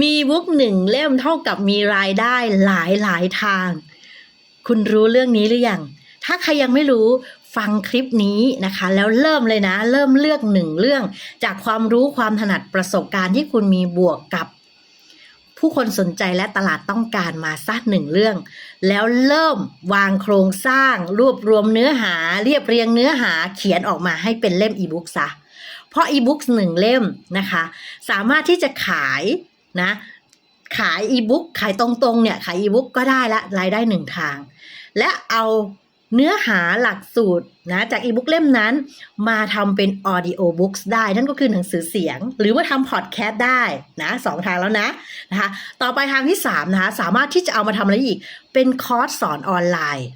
มีบุ๊กหนึ่งเล่มเท่ากับมีรายได้หลายหลายทาง คุณรู้เรื่องนี้หรือยัง ถ้าใครยังไม่รู้ฟังคลิปนี้นะคะ แล้วเริ่มเลยนะ เริ่มเลือกหนึ่งเรื่อง จากความรู้ความถนัดประสบการณ์ที่คุณมีบวกกับ ผู้คนสนใจและตลาดต้องการมาสักหนึ่งเรื่อง แล้วเริ่มวางโครงสร้าง รวบรวมเนื้อหา เรียบเรียงเนื้อหาเขียนออกมาให้เป็นเล่มอีบุ๊กซะเพราะอีบุ๊กหนึ่งเล่มนะคะ สามารถที่จะขาย นะขายอีบุ๊กขายตรงๆเนี่ยขายอีบุ๊กก็ได้ละรายได้หนึ่งทาง และเอาเนื้อหาหลักสูตรนะจากอีบุ๊กเล่มนั้น มาทำเป็นออดิโอบุ๊กได้ นั่นก็คือหนังสือเสียง หรือว่าทำพอดแคสต์ได้นะสองทางแล้วนะนะคะต่อไปทางที่3นะคะสามารถที่จะเอามาทำอะไรอีก เป็นคอร์สสอนออนไลน์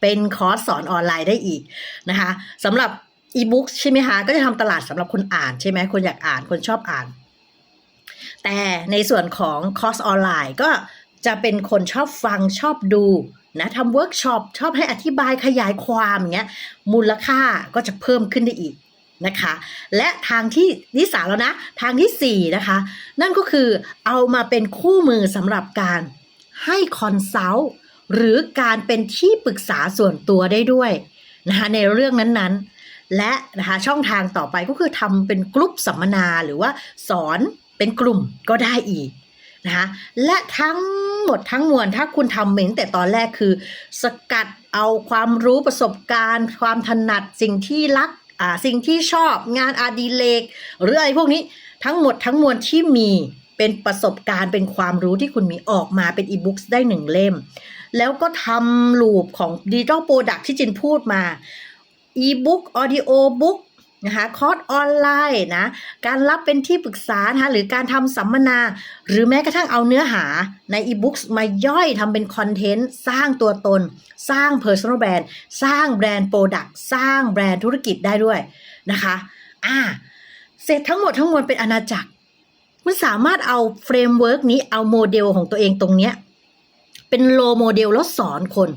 เป็นคอร์สสอนออนไลน์ได้อีกนะคะสำหรับอีบุ๊กใช่ไหมคะก็จะทำตลาดสำหรับคนอ่านใช่ไหมคนอยากอ่านคนชอบอ่าน แต่ในส่วนของคอร์สออนไลน์ก็จะเป็นคนชอบฟังชอบดูนะทำเวิร์กช็อปชอบให้อธิบายขยายความอย่างเงี้ยมูลค่าก็จะเพิ่มขึ้นได้อีกนะคะ และทางที่ที่สามแล้วนะทางที่สี่นะคะ นั่นก็คือเอามาเป็นคู่มือสำหรับการให้คอนซัลท์หรือการเป็นที่ปรึกษาส่วนตัวได้ด้วยนะคะในเรื่องนั้นๆ และนะคะช่องทางต่อไปก็คือทำเป็นกลุ่มสัมมนาหรือว่าสอน เป็นกลุ่มก็ได้อีกนะคะและทั้งหมดทั้งมวลถ้าคุณทำเหมือนแต่ตอนแรกคือ สกัดเอาความรู้ประสบการณ์ ความถนัดสิ่งที่รักอ่าสิ่งที่ชอบงานอดิเรกหรืออะไรพวกนี้ทั้งหมดทั้งมวลที่มีเป็นประสบการณ์เป็นความรู้ที่คุณมีออกมาเป็นอีบุ๊กได้หนึ่งเล่ม แล้วก็ทำลูปของดิจิทัลโปรดักที่จินพูดมาอีบุ๊กออดิโอบุ๊ก นะคะคอร์สออนไลน์นะการรับเป็นที่ปรึกษานะคะหรือการทำสัมมนา หรือแม้กระทั่งเอาเนื้อหาในอีบุ๊กมาย่อยทำเป็นคอนเทนต์ สร้างตัวตน สร้าง Personal Brand สร้างแบรนด์โปรดักต์สร้างแบรนด์ธุรกิจได้ด้วยนะคะอ่าเสร็จทั้งหมดทั้งมวลเป็นอาณาจักรคุณสามารถเอาเฟรมเวิร์กนี้เอาโมเดลของตัวเองตรงเนี้ยเป็นโลโมเดลแล้วสอนคน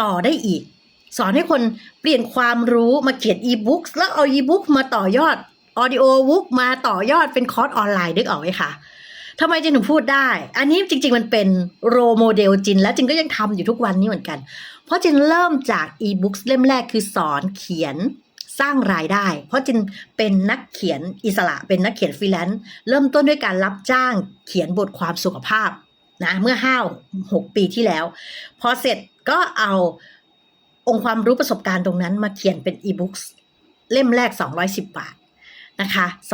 ต่อได้อีก สอนให้คนเปลี่ยนความรู้มาเขียนอีบุ๊กแล้วเอาอีบุ๊กมาต่อยอดออดิโอบุ๊กมาต่อยอดเป็นคอร์สออนไลน์นึกออกไหมคะทำไมจินถึงพูดได้ อันนี้จริง ๆ มันเป็นโรโมเดลจิน และจินก็ยังทำอยู่ทุกวันนี้เหมือนกัน เพราะจินเริ่มจากอีบุ๊กเล่มแรกคือสอนเขียนสร้างรายได้ เพราะจินเป็นนักเขียนอิสระเป็นนักเขียนฟรีแลนซ์เริ่มต้นด้วยการรับจ้างเขียนบทความสุขภาพนะเมื่อห้าหกปีที่แล้ว พอเสร็จก็เอา องค์ความรู้ประสบการณ์ตรงนั้นมาเขียนเป็นอีบุ๊กเล่มแรก 210 บาทนะคะส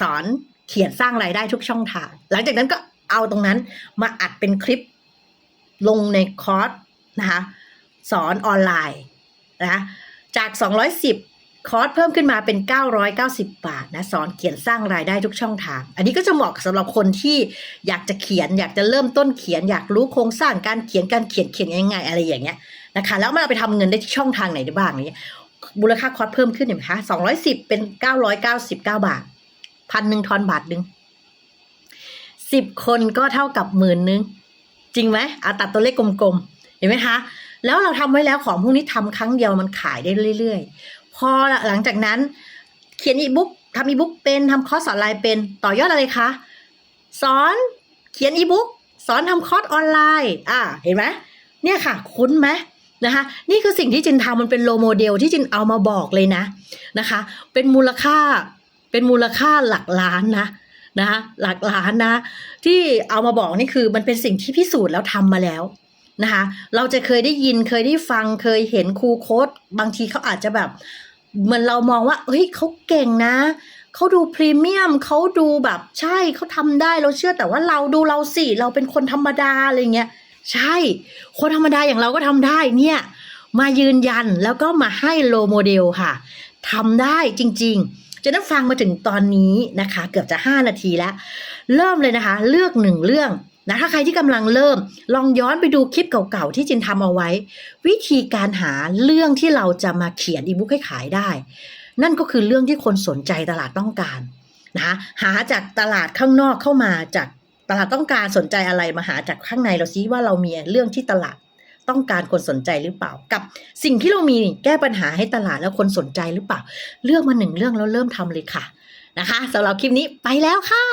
สอนเขียนสร้างรายได้ทุกช่องทาง หลังจากนั้นก็เอาตรงนั้นมาอัดเป็นคลิปลงในคอร์สนะคะสอนออนไลน์นะจาก 210 คอร์สเพิ่มขึ้นมาเป็น 990 บาทนะสอนเขียนสร้างรายได้ทุกช่องทาง อันนี้ก็จะเหมาะสำหรับคนที่อยากจะเขียน อยากจะเริ่มต้นเขียน อยากรู้โครงสร้างการเขียนการเขียนเขียนยังไงอะไรอย่างเงี้ย นะคะแล้วมันเอาไปทำเงินได้ที่ช่องทางไหนได้บ้างอย่างเงี้มูลค่าคอร์สเพิ่มขึ้นเห็นไหมคะ210เป็น999บเก้าบาทพันหนึ่งทอนบาทหนึ่งสิบคนก็เท่ากับหมื่นนึง จริงไหมอาตัดตัวเลขกลมๆ เห็นไหมคะ แล้วเราทำไว้แล้วของพวกนี้ทำครั้งเดียวมันขายได้เรื่อยๆ พอหลังจากนั้น เขียนอีบุ๊กทำอีบุ๊กเป็นทำคอร์สออนไลน์เป็นต่อยอดอะไรคะ สอนเขียนอีบุ๊กสอนทำคอร์สออนไลน์ อ่า เห็นไหมเนี่ยค่ะ คุ้นไหม นะคะนี่คือสิ่งที่จินทำมันเป็นโลโมเดลที่จินเอามาบอกเลยนะนะคะ เป็นมูลค่าเป็นมูลค่าหลักล้านนะนะคะหลักล้านนะ ที่เอามาบอกนี่คือมันเป็นสิ่งที่พิสูจน์แล้วทำมาแล้วนะคะเราจะเคยได้ยินเคยได้ฟังเคยเห็นครูโค้ดบางทีเขาอาจจะแบบเหมือนเรามองว่าเฮ้ยเขาเก่งนะเขาดูพรีเมียมเขาดูแบบใช่เขาทำได้เราเชื่อแต่ว่าเราดูเราสิเราเป็นคนธรรมดาอะไรเงี้ย ใช่ คนธรรมดาอย่างเราก็ทำได้เนี่ย มายืนยันแล้วก็มาให้โลโมเดลค่ะทำได้จริง ๆ จะนั่งฟังมาถึงตอนนี้นะคะ เกือบจะ 5 นาทีแล้ว เริ่มเลยนะคะ เลือกหนึ่งเรื่องนะถ้าใครที่กำลังเริ่ม ลองย้อนไปดูคลิปเก่าๆที่จินทำเอาไว้ วิธีการหาเรื่องที่เราจะมาเขียนอีบุ๊กให้ขายได้ นั่นก็คือเรื่องที่คนสนใจตลาดต้องการนะคะหาจากตลาดข้างนอกเข้ามาจาก ตลาดต้องการสนใจอะไรมาหาจากข้างในเราซิว่าเรามีเรื่องที่ตลาดต้องการคนสนใจหรือเปล่ากับ สิ่งที่เรามีแก้ปัญหาให้ตลาดแล้วคนสนใจหรือเปล่า เลือกมาหนึ่งเรื่องแล้วเริ่มทำเลยค่ะนะคะสำหรับคลิปนี้ไปแล้วค่ะ